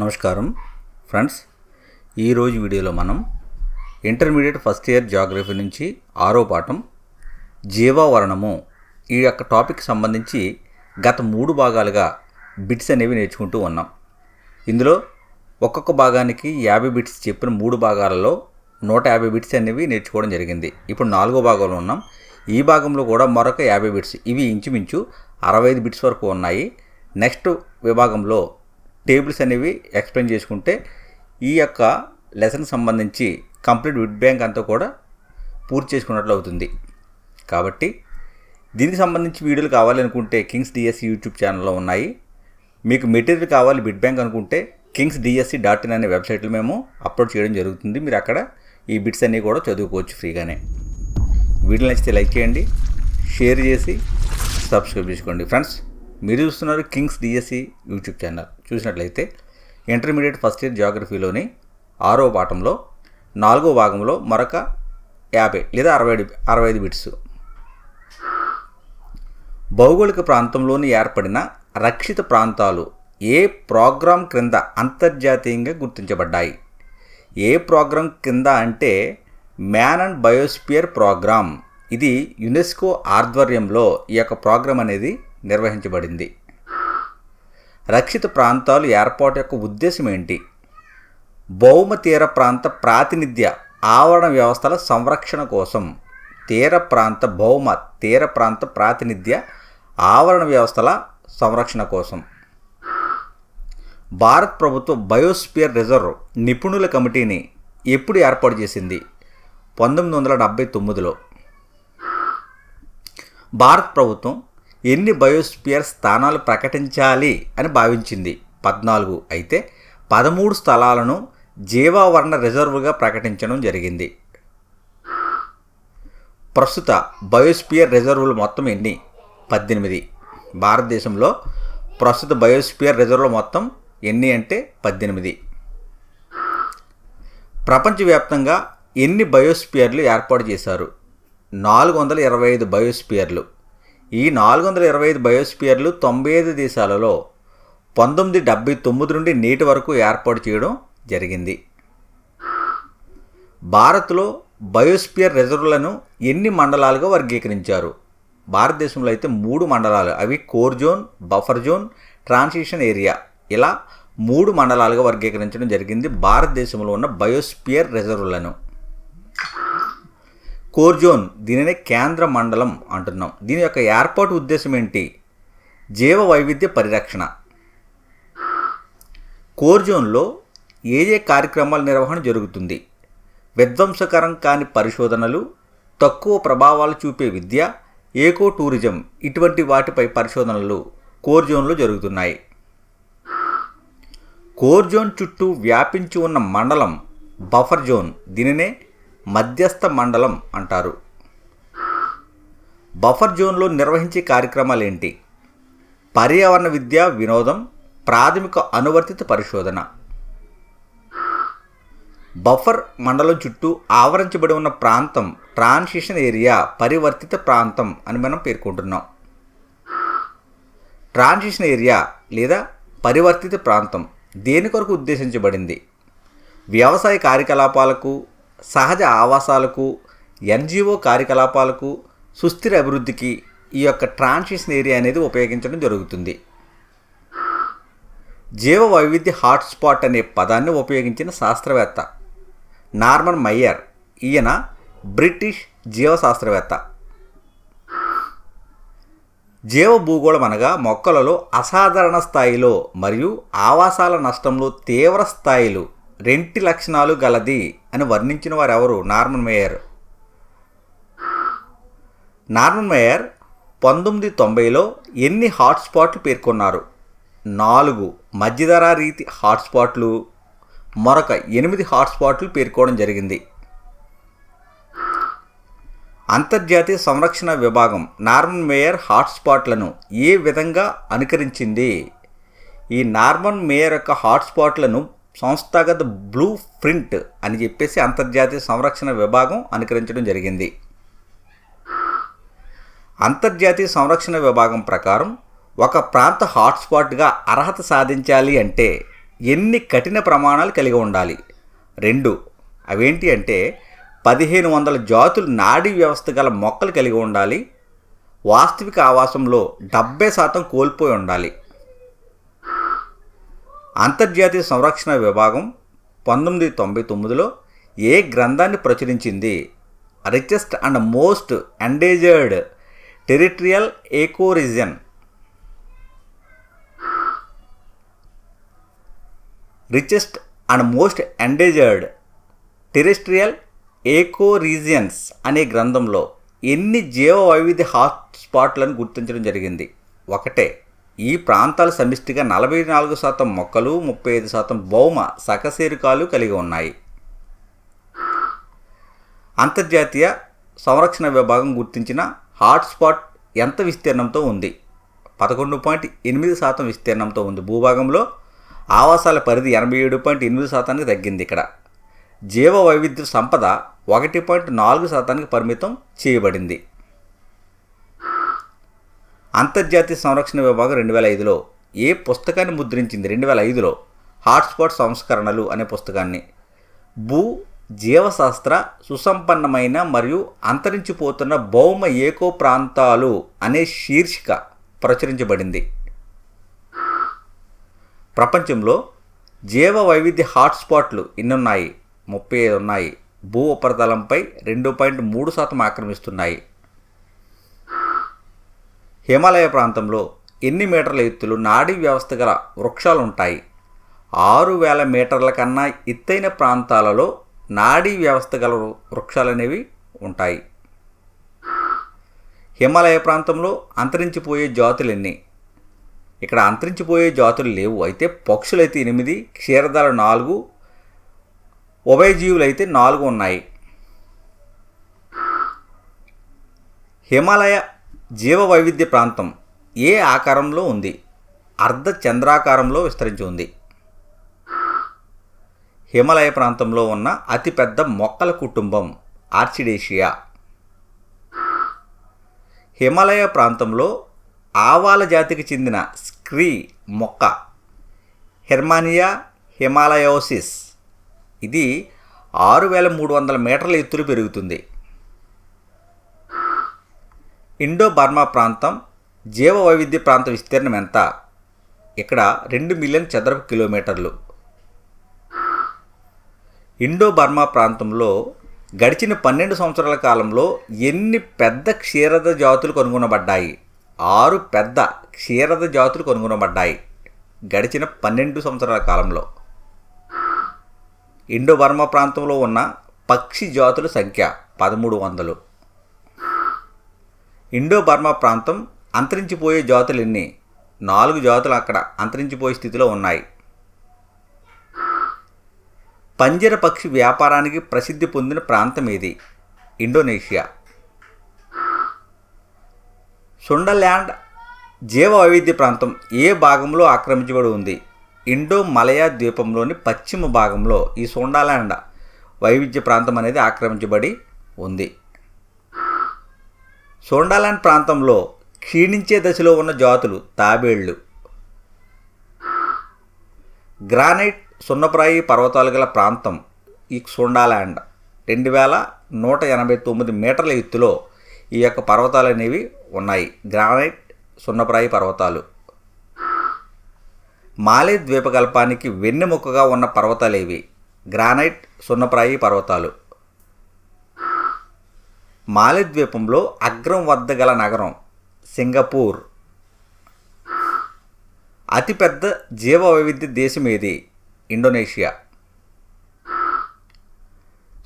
నమస్కారం. ఫ్రెండ్స్ ఈరోజు వీడియోలో మనం ఇంటర్మీడియట్ ఫస్ట్ ఇయర్ జాగ్రఫీ నుంచి ఆరో పాఠం జీవావరణము ఈ యొక్క టాపిక్ సంబంధించి గత మూడు భాగాలుగా బిట్స్ అనేవి నేర్చుకుంటూ ఉన్నాం. ఇందులో ఒక్కొక్క భాగానికి యాభై బిట్స్ చెప్పిన మూడు భాగాలలో నూట యాభై బిట్స్ అనేవి నేర్చుకోవడం జరిగింది. ఇప్పుడు నాలుగో భాగంలో ఉన్నాం. ఈ భాగంలో కూడా మరొక యాభై బిట్స్. ఇవి ఇంచుమించు అరవై ఐదు బిట్స్ వరకు ఉన్నాయి. నెక్స్ట్ విభాగంలో టేబుల్స్ అనేవి ఎక్స్ప్లెయిన్ చేసుకుంటే ఈ యొక్క లెసన్కి సంబంధించి కంప్లీట్ విడ్ బ్యాంక్ అంతా కూడా పూర్తి చేసుకున్నట్లు అవుతుంది. కాబట్టి దీనికి సంబంధించి వీడియోలు కావాలనుకుంటే కింగ్స్ డిఎస్సి యూట్యూబ్ ఛానల్లో ఉన్నాయి. మీకు మెటీరియల్ కావాలి బిడ్ బ్యాంక్ అనుకుంటే కింగ్స్ డిఎస్సి డాట్ ఇన్ అనే వెబ్సైట్లో మేము అప్లోడ్ చేయడం జరుగుతుంది. మీరు అక్కడ ఈ బిట్స్ అన్నీ కూడా చదువుకోవచ్చు ఫ్రీగానే. వీడియో నచ్చితే లైక్ చేయండి షేర్ చేసి సబ్స్క్రైబ్ చేసుకోండి. ఫ్రెండ్స్ మీరు చూస్తున్నారు కింగ్స్ డిఎస్సి యూట్యూబ్ ఛానల్. చూసినట్లయితే ఇంటర్మీడియట్ ఫస్ట్ ఇయర్ జాగ్రఫీలోని ఆరో పాఠంలో నాలుగో భాగంలో మరొక యాభై లేదా అరవై అరవై ఐదు బిట్స్. భౌగోళిక ప్రాంతంలోని ఏర్పడిన రక్షిత ప్రాంతాలు ఏ ప్రోగ్రాం క్రింద అంతర్జాతీయంగా గుర్తించబడ్డాయి? ఏ ప్రోగ్రాం కింద అంటే మ్యాన్ అండ్ బయోస్పియర్ ప్రోగ్రామ్ ఇది యునెస్కో ఆధ్వర్యంలో ఈ యొక్క ప్రోగ్రాం అనేది నిర్వహించబడింది. రక్షిత ప్రాంతాలు ఏర్పాటు యొక్క ఉద్దేశం ఏంటి? భౌమ తీర ప్రాంత ప్రాతినిధ్య ఆవరణ వ్యవస్థల సంరక్షణ కోసం తీర ప్రాంత భౌమ తీర ప్రాంత ప్రాతినిధ్య ఆవరణ వ్యవస్థల సంరక్షణ కోసం. భారత్ ప్రభుత్వ బయోస్పియర్ రిజర్వ్ నిపుణుల కమిటీని ఎప్పుడు ఏర్పాటు చేసింది? పంతొమ్మిది వందల డెబ్బై తొమ్మిదిలో. భారత ప్రభుత్వం ఎన్ని బయోస్పియర్ స్థానాలు ప్రకటించాలి అని భావించింది. పద్నాలుగు అయితే పదమూడు స్థలాలను జీవావరణ రిజర్వ్గా ప్రకటించడం జరిగింది. ప్రస్తుత బయోస్పియర్ రిజర్వులు మొత్తం ఎన్ని? పద్దెనిమిది. భారతదేశంలో ప్రస్తుత బయోస్పియర్ రిజర్వులు మొత్తం ఎన్ని అంటే పద్దెనిమిది. ప్రపంచవ్యాప్తంగా ఎన్ని బయోస్పియర్లు ఏర్పాటు చేశారు? నాలుగు వందల ఇరవై ఐదు బయోస్పియర్లు. ఈ నాలుగు వందల ఇరవై ఐదు బయోస్పియర్లు తొంభై ఐదు దేశాలలో పంతొమ్మిది డెబ్బై తొమ్మిది నుండి నేటి వరకు ఏర్పాటు చేయడం జరిగింది. భారత్లో బయోస్పియర్ రిజర్వులను ఎన్ని మండలాలుగా వర్గీకరించారు? భారతదేశంలో అయితే మూడు మండలాలు అవి core zone buffer zone transition area. ఇలా మూడు మండలాలుగా వర్గీకరించడం జరిగింది భారతదేశంలో ఉన్న బయోస్పియర్ రిజర్వులను. కోర్జోన్ దీనినే కేంద్ర మండలం అంటున్నాం. దీని యొక్క ఏర్పాటు ఉద్దేశం ఏంటి? జీవ వైవిధ్య పరిరక్షణ. కోర్జోన్లో ఏ ఏ కార్యక్రమాల నిర్వహణ జరుగుతుంది? విధ్వంసకరం కాని పరిశోధనలు తక్కువ ప్రభావాలు చూపే విద్య ఏకో టూరిజం ఇటువంటి వాటిపై పరిశోధనలు కోర్జోన్లో జరుగుతున్నాయి. కోర్జోన్ చుట్టూ వ్యాపించి ఉన్న మండలం బఫర్ జోన్. దీనినే మధ్యస్థ మండలం అంటారు. బఫర్ జోన్లో నిర్వహించే కార్యక్రమాలు ఏంటి పర్యావరణ విద్య వినోదం ప్రాథమిక అనువర్తిత పరిశోధన. బఫర్ మండలం చుట్టూ ఆవరించబడి ఉన్న ప్రాంతం ట్రాన్సిషన్ ఏరియా పరివర్తిత ప్రాంతం అని మనం పేర్కొంటున్నాం. ట్రాన్సిషన్ ఏరియా లేదా పరివర్తిత ప్రాంతం దేని కొరకు ఉద్దేశించబడింది? వ్యవసాయ కార్యకలాపాలకు సహజ ఆవాసాలకు ఎన్జిఓ కార్యకలాపాలకు సుస్థిర అభివృద్ధికి ఈ యొక్క ట్రాన్సిషన్ ఏరియా అనేది ఉపయోగించడం జరుగుతుంది. జీవ వైవిధ్య హాట్స్పాట్ అనే పదాన్ని ఉపయోగించిన శాస్త్రవేత్త నార్మన్ మయ్యర్. ఈయన బ్రిటిష్ జీవశాస్త్రవేత్త. జీవ భూగోళం అనగా మొక్కలలో అసాధారణ స్థాయిలో మరియు ఆవాసాల నష్టంలో తీవ్ర స్థాయిలు రెంటి లక్షణాలు గలది అని వర్ణించిన వారు ఎవరు నార్మన్ మేయర్. నార్మన్ మేయర్ పంతొమ్మిది తొంభైలో ఎన్ని హాట్స్పాట్లు పేర్కొన్నారు? నాలుగు మధ్యధరా రీతి హాట్స్పాట్లు మరొక ఎనిమిది హాట్స్పాట్లు పేర్కోవడం జరిగింది. అంతర్జాతీయ సంరక్షణ విభాగం నార్మన్ మేయర్ హాట్స్పాట్లను ఏ విధంగా అనుకరించింది? ఈ నార్మన్ మేయర్ యొక్క హాట్స్పాట్లను సంస్థాగత బ్లూ ప్రింట్ అని చెప్పేసి అంతర్జాతీయ సంరక్షణ విభాగం అనుకరించడం జరిగింది. అంతర్జాతీయ సంరక్షణ విభాగం ప్రకారం ఒక ప్రాంత హాట్స్పాట్గా అర్హత సాధించాలి అంటే ఎన్ని కఠిన ప్రమాణాలు కలిగి ఉండాలి? రెండు అవేంటి అంటే పదిహేను వందల జాతులు నాడీ వ్యవస్థ గల మొక్కలు కలిగి ఉండాలి. వాస్తవిక ఆవాసంలో డెబ్బై శాతం కోల్పోయి ఉండాలి. అంతర్జాతీయ సంరక్షణ విభాగం పంతొమ్మిది తొంభై తొమ్మిదిలో ఏ గ్రంథాన్ని ప్రచురించింది? Richest and most endangered territorial ecoregion richest and most endangered terrestrial ecoregions అనే గ్రంథంలో ఎన్ని జీవ వైవిధ్య హాట్స్పాట్లను గుర్తించడం జరిగింది? ఒకటే. ఈ ప్రాంతాల సమిష్టిగా నలభై నాలుగు శాతం మొక్కలు ముప్పై ఐదు శాతం భౌమ సకశేరుకాలు కలిగి ఉన్నాయి. అంతర్జాతీయ సంరక్షణ విభాగం గుర్తించిన హాట్స్పాట్ ఎంత విస్తీర్ణంతో ఉంది? పదకొండు పాయింట్ ఎనిమిది శాతం విస్తీర్ణంతో ఉంది. భూభాగంలో ఆవాసాల పరిధి ఎనభై ఏడు పాయింట్ ఎనిమిది శాతానికి తగ్గింది ఇక్కడ. జీవ వైవిధ్య సంపద ఒకటి పాయింట్ నాలుగు శాతానికి పరిమితం చేయబడింది. అంతర్జాతీయ సంరక్షణ విభాగం రెండు వేల ఐదులో ఏ పుస్తకాన్ని ముద్రించింది? రెండు వేల ఐదులో హాట్స్పాట్ సంస్కరణలు అనే పుస్తకాన్ని. భూ జీవశాస్త్ర సుసంపన్నమైన మరియు అంతరించిపోతున్న భౌమ ఏకో ప్రాంతాలు అనే శీర్షిక ప్రచురించబడింది. ప్రపంచంలో జీవ వైవిధ్య హాట్స్పాట్లు ఇన్నున్నాయి. ముప్పై ఐదు ఉన్నాయి. భూ ఉపరితలంపై రెండు పాయింట్ మూడు శాతం ఆక్రమిస్తున్నాయి. హిమాలయ ప్రాంతంలో ఎన్ని మీటర్ల ఎత్తులు నాడీ వ్యవస్థ గల వృక్షాలు ఉంటాయి ఆరు వేల మీటర్ల కన్నా ఎత్తైన ప్రాంతాలలో నాడీ వ్యవస్థ గల వృక్షాలు అనేవి ఉంటాయి. హిమాలయ ప్రాంతంలో అంతరించిపోయే జాతులు ఎన్ని ఇక్కడ అంతరించిపోయే జాతులు లేవు. అయితే పక్షులైతే ఎనిమిది క్షీరదాలు నాలుగు ఉభయజీవులు అయితే నాలుగు ఉన్నాయి. హిమాలయ జీవవైవిధ్య ప్రాంతం ఏ ఆకారంలో ఉంది? అర్ధ చంద్రాకారంలో విస్తరించి ఉంది. హిమాలయ ప్రాంతంలో ఉన్న అతిపెద్ద మొక్కల కుటుంబం ఆర్చిడేషియా. హిమాలయ ప్రాంతంలో ఆవాల జాతికి చెందిన స్క్రీ మొక్క హెర్మానియా హిమాలయోసిస్. ఇది ఆరు వేల మూడు వందల మీటర్ల ఎత్తులు పెరుగుతుంది. ఇండో బర్మా ప్రాంతం జీవ వైవిధ్య ప్రాంత విస్తీర్ణం ఎంత? ఇక్కడ రెండు మిలియన్ చదరపు కిలోమీటర్లు. ఇండో బర్మా ప్రాంతంలో గడిచిన పన్నెండు సంవత్సరాల కాలంలో ఎన్ని పెద్ద క్షీరద జాతులు కనుగొనబడ్డాయి? ఆరు పెద్ద క్షీరద జాతులు కనుగొనబడ్డాయి గడిచిన పన్నెండు సంవత్సరాల కాలంలో. ఇండో బర్మా ప్రాంతంలో ఉన్న పక్షి జాతుల సంఖ్య పదమూడు వందలు. ఇండో బర్మా ప్రాంతం అంతరించిపోయే జాతులు ఎన్ని నాలుగు జాతులు అక్కడ అంతరించిపోయే స్థితిలో ఉన్నాయి. పంజర పక్షి వ్యాపారానికి ప్రసిద్ధి పొందిన ప్రాంతం ఇది ఇండోనేషియా. సుండర్ల్యాండ్ జీవ వైవిధ్య ప్రాంతం ఏ భాగంలో ఆక్రమించబడి ఉంది? ఇండో మలయా ద్వీపంలోని పశ్చిమ భాగంలో ఈ సోండాల్యాండ్ వైవిధ్య ప్రాంతం అనేది ఆక్రమించబడి ఉంది. సోండాల్యాండ్ ప్రాంతంలో క్షీణించే దశలో ఉన్న జాతులు తాబేళ్ళు. గ్రానైట్ సున్నప్రాయి పర్వతాలు గల ప్రాంతం ఈ సోండాల్యాండ్ రెండు వేల నూట ఎనభై తొమ్మిది మీటర్ల ఎత్తులో ఈ యొక్క పర్వతాలు అనేవి ఉన్నాయి. గ్రానైట్ సున్నప్రాయి పర్వతాలు. మాలే ద్వీపకల్పానికి వెన్నెముకగా ఉన్న పర్వతాలు ఇవి. గ్రానైట్ సున్నప్రాయి పర్వతాలు. మాలే ద్వీపంలో అగ్రం వద్ద గల నగరం సింగపూర్. అతిపెద్ద జీవ వైవిధ్య దేశం ఏది? ఇండోనేషియా.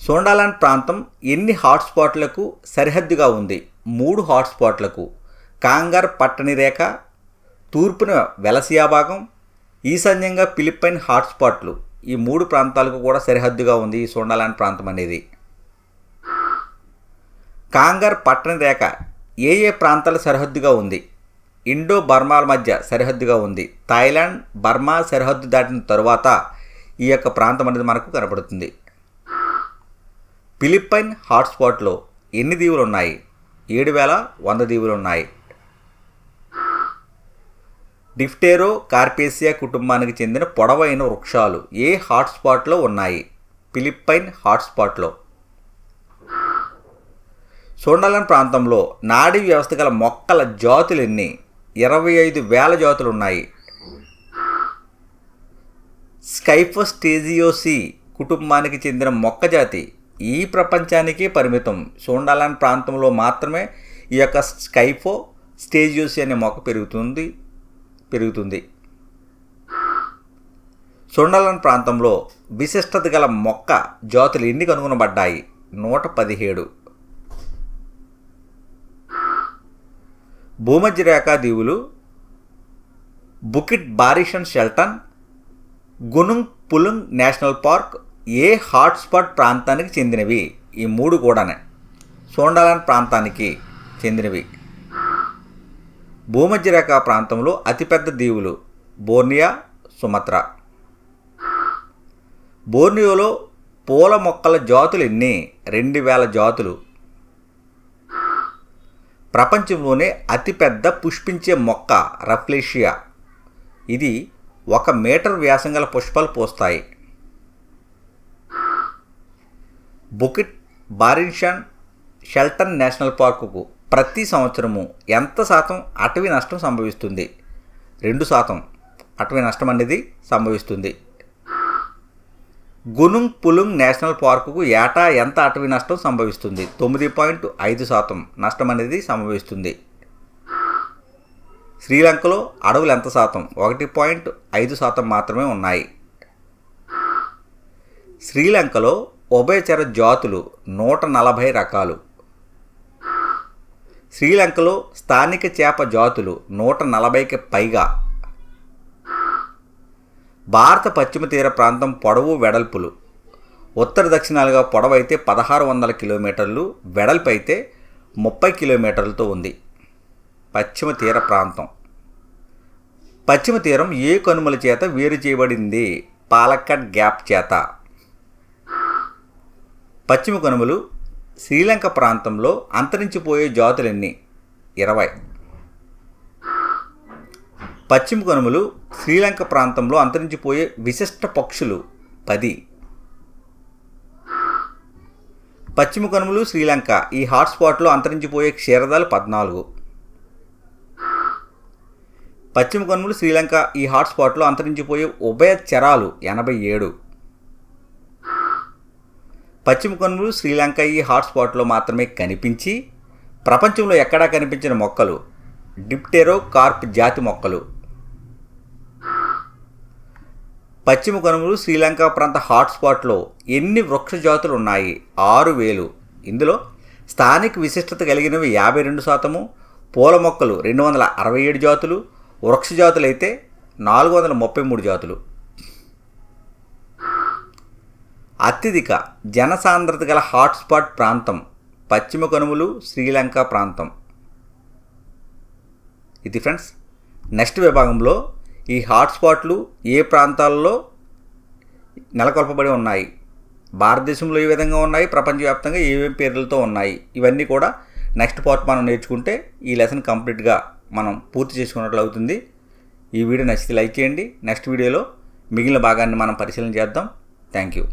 సోండాలాండ్ ప్రాంతం ఎన్ని హాట్స్పాట్లకు సరిహద్దుగా ఉంది? మూడు హాట్స్పాట్లకు. కాంగర్ పట్టణి రేఖ తూర్పున వెలసియా భాగం ఈశాన్యంగా ఫిలిప్పైన్ హాట్స్పాట్లు. ఈ మూడు ప్రాంతాలకు కూడా సరిహద్దుగా ఉంది ఈ సోండాలాండ్ ప్రాంతం అనేది. కాంగర్ పట్టణ రేఖ ఏ ఏ ప్రాంతాల సరిహద్దుగా ఉంది? ఇండో బర్మాల మధ్య సరిహద్దుగా ఉంది. థాయిలాండ్ బర్మా సరిహద్దు దాటిన తరువాత ఈ యొక్క ప్రాంతం అనేది మనకు కనపడుతుంది ఫిలిప్పైన్ హాట్స్పాట్లో ఎన్ని దీవులు ఉన్నాయి? ఏడు వేల వంద దీవులు ఉన్నాయి. డిఫ్టేరో కార్పేసియా కుటుంబానికి చెందిన పొడవైన వృక్షాలు ఏ హాట్స్పాట్లో ఉన్నాయి? ఫిలిప్పైన్ హాట్స్పాట్లో. సోండలన్ ప్రాంతంలో నాడీ వ్యవస్థ గల మొక్కల జాతులు ఎన్ని ఇరవై ఐదు వేల జాతులు ఉన్నాయి స్కైఫోస్టేజియోసి కుటుంబానికి చెందిన మొక్క జాతి ఈ ప్రపంచానికే పరిమితం. సోండాలాన్ ప్రాంతంలో మాత్రమే ఈ యొక్క స్కైఫో స్టేజియోసి అనే మొక్క పెరుగుతుంది పెరుగుతుంది. సోండాలాన్ ప్రాంతంలో విశిష్టత గల మొక్క జాతులు ఎన్ని కనుగొనబడ్డాయి? నూట పదిహేడు. భూమధ్యరేఖా దీవులు Bukit Barisan Selatan Gunung Palung national park ఏ హాట్స్పాట్ ప్రాంతానికి చెందినవి? ఈ మూడు కూడానే. సోండాలాన్ ప్రాంతానికి చెందినవి. భూమధ్యరేఖ ప్రాంతంలో అతిపెద్ద దీవులు బోర్నియా సుమత్రా. బోర్నియోలో పూల మొక్కల జాతులు ఎన్ని? రెండు వేల జాతులు. ప్రపంచంలోనే అతిపెద్ద పుష్పించే మొక్క రఫ్లేషియా. ఇది ఒక మీటర్ వ్యాసం గల పుష్పాలు పోస్తాయి. బుకిట్ బారిన్షన్ షెల్టన్ నేషనల్ పార్కుకు ప్రతి సంవత్సరము ఎంత శాతం అటవీ నష్టం సంభవిస్తుంది? రెండు శాతం. అటవీ నష్టం అనేది సంభవిస్తుంది. గునుంగ్ పులుంగ్ నేషనల్ పార్కుకు ఏటా ఎంత అటవీ నష్టం సంభవిస్తుంది? తొమ్మిది పాయింట్ ఐదు శాతం నష్టం అనేది సంభవిస్తుంది. శ్రీలంకలో అడవులు ఎంత శాతం? ఒకటి పాయింట్ ఐదు శాతం మాత్రమే ఉన్నాయి. శ్రీలంకలో ఉభయచర జాతులు నూట నలభై రకాలు. శ్రీలంకలో స్థానిక చేప జాతులు నూట నలభైకి పైగా. భారత పశ్చిమ తీర ప్రాంతం పొడవు వెడల్పులు. ఉత్తర దక్షిణాలుగా పొడవు అయితే పదహారు వందల కిలోమీటర్లు వెడల్పు అయితే ముప్పై కిలోమీటర్లతో ఉంది. పశ్చిమ తీర ప్రాంతం. పశ్చిమ తీరం ఏ కనుమల చేత వేరు చేయబడింది? పాలక్కడ్ గ్యాప్ చేత. పశ్చిమ కనుమలు శ్రీలంక ప్రాంతంలో అంతరించిపోయే జాతులెన్ని? ఇరవై. పశ్చిమ కనుమలు శ్రీలంక ప్రాంతంలో అంతరించిపోయే విశిష్ట పక్షులు పది. పశ్చిమ కనుమలు శ్రీలంక ఈ హాట్స్పాట్లో అంతరించిపోయే క్షీరదాలు పద్నాలుగు. పశ్చిమ కనుమలు శ్రీలంక ఈ హాట్స్పాట్లో అంతరించిపోయే ఉభయ చరాలు ఎనభై ఏడు. పశ్చిమ కనుమలు శ్రీలంక ఈ హాట్స్పాట్లో మాత్రమే కనిపించి ప్రపంచంలో ఎక్కడా కనిపించిన మొక్కలు డిప్టెరో కార్ప్ జాతి మొక్కలు. పశ్చిమ కనుమలు శ్రీలంక ప్రాంత హాట్స్పాట్లో ఎన్ని వృక్ష జాతులు ఉన్నాయి ఆరు వేలు. ఇందులో స్థానిక విశిష్టత కలిగినవి యాభై రెండు శాతము పూల మొక్కలు రెండు వందల అరవై ఏడు జాతులు వృక్ష జాతులు అయితే నాలుగు వందల ముప్పై మూడు జాతులు. అత్యధిక జనసాంద్రత గల హాట్స్పాట్ ప్రాంతం పశ్చిమ కనుమలు శ్రీలంక ప్రాంతం. ఇది ఫ్రెండ్స్ నెక్స్ట్ విభాగంలో ఈ హాట్స్పాట్లు ఏ ప్రాంతాల్లో నెలకొల్పబడి ఉన్నాయి? భారతదేశంలో ఏ విధంగా ఉన్నాయి? ప్రపంచవ్యాప్తంగా ఏమేమి పేర్లతో ఉన్నాయి? ఇవన్నీ కూడా నెక్స్ట్ పార్ట్ మనం నేర్చుకుంటే ఈ లెసన్ కంప్లీట్గా మనం పూర్తి చేసుకున్నట్లు అవుతుంది. ఈ వీడియో నచ్చితే లైక్ చేయండి. నెక్స్ట్ వీడియోలో మిగిలిన భాగాన్ని మనం పరిశీలన చేద్దాం. Thank you.